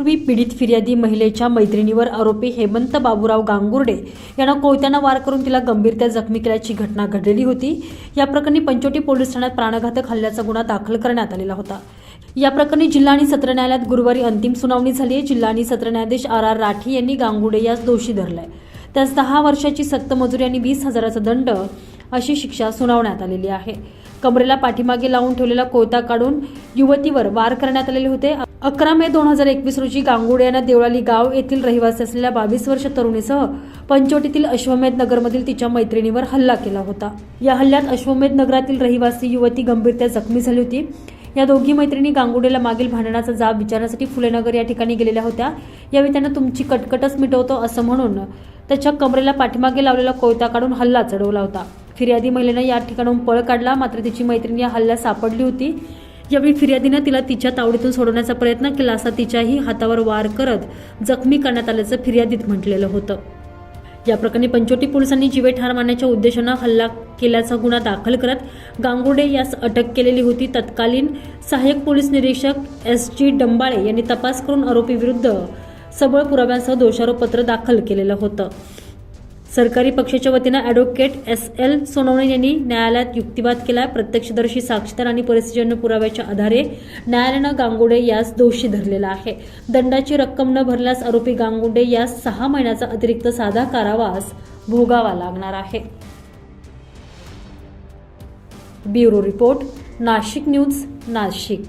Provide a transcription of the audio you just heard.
पूर्वी पीडित फिर्यादी महिलेच्या मैत्रिणीवर आरोपी हेमंत बाबूराव गांगुर्डे यांना कोयत्यानं वार करून तिला गंभीरत्या जखमी केल्याची घटना घडलेली होती. या प्रकरणी पंचवटी पोलीस ठाण्यात प्राणघातक हल्ल्याचा गुन्हा दाखल करण्यात आलेला होता. या प्रकरणी जिल्हा आणि सत्र न्यायालयात गुरुवारी अंतिम सुनावणी झाली आहे. जिल्हा आणि सत्र न्यायाधीश आर आर राठी यांनी गांगुडे यास दोषी धरलाय. त्यास दहा वर्षाची सक्त मजुरी आणि वीस हजाराचा दंड अशी शिक्षा सुनावण्यात आलेली आहे. कमरेला पाठीमागे लावून ठेवलेला कोयता काढून युवतीवर वार करण्यात आलेले होते. अकरा मे दोन हजार एकवीस रोजी गांगुडे यांना देवळाली गाव येथील रहिवासी असलेल्या बावीस वर्ष तरुणीसह पंचवटीतील अश्वमेध नगरमधील तिच्या मैत्रिणीवर हल्ला केला होता. या हल्ल्यात अश्वमेध नगरातील रहिवासी युवती गंभीरत्या जखमी झाली होती. या दोघी मैत्रिणी गांगुडेला मागील भांडणाचा जाब विचारण्यासाठी फुलेनगर या ठिकाणी गेलेल्या होत्या. यावेळी त्यांना तुमची कटकटच मिटवतो असं म्हणून त्याच्या कमरेला पाठीमागे लावलेला कोयता काढून हल्ला चढवला होता. फिर्यादी महिलेनं या ठिकाणाहून पळ काढला. मात्र तिची मैत्रीण या हल्ल्यात सापडली होती. यावेळी फिर्यादीनं तिला तिच्या तावडीतून सोडवण्याचा प्रयत्न केला असता तिच्याही हातावर वार करत जखमी करण्यात आल्याचं फिर्यादीत म्हटलेलं होतं. या प्रकरणी पंचोटी पोलिसांनी जीवे ठार मारण्याच्या उद्देशानं हल्ला केल्याचा गुन्हा दाखल करत गांगुडे यास अटक केलेली होती. तत्कालीन सहाय्यक पोलीस निरीक्षक एस जी डंबाळे यांनी तपास करून आरोपीविरुद्ध सबळ पुराव्यांसह दोषारोपपत्र दाखल केलेलं होतं. सरकारी पक्षाच्या वतीनं ॲडव्होकेट एस एल सोनवणे यांनी न्यायालयात युक्तिवाद केला प्रत्यक्षदर्शी साक्षीदार आणि परिस्थितीजन्य पुराव्याच्या आधारे न्यायालयानं गांगुडे यास दोषी धरलेला आहे. दंडाची रक्कम न भरल्यास आरोपी गांगुडे यास सहा महिन्याचा अतिरिक्त साधा कारावास भोगावा लागणार आहे. Bureau report Nashik news Nashik.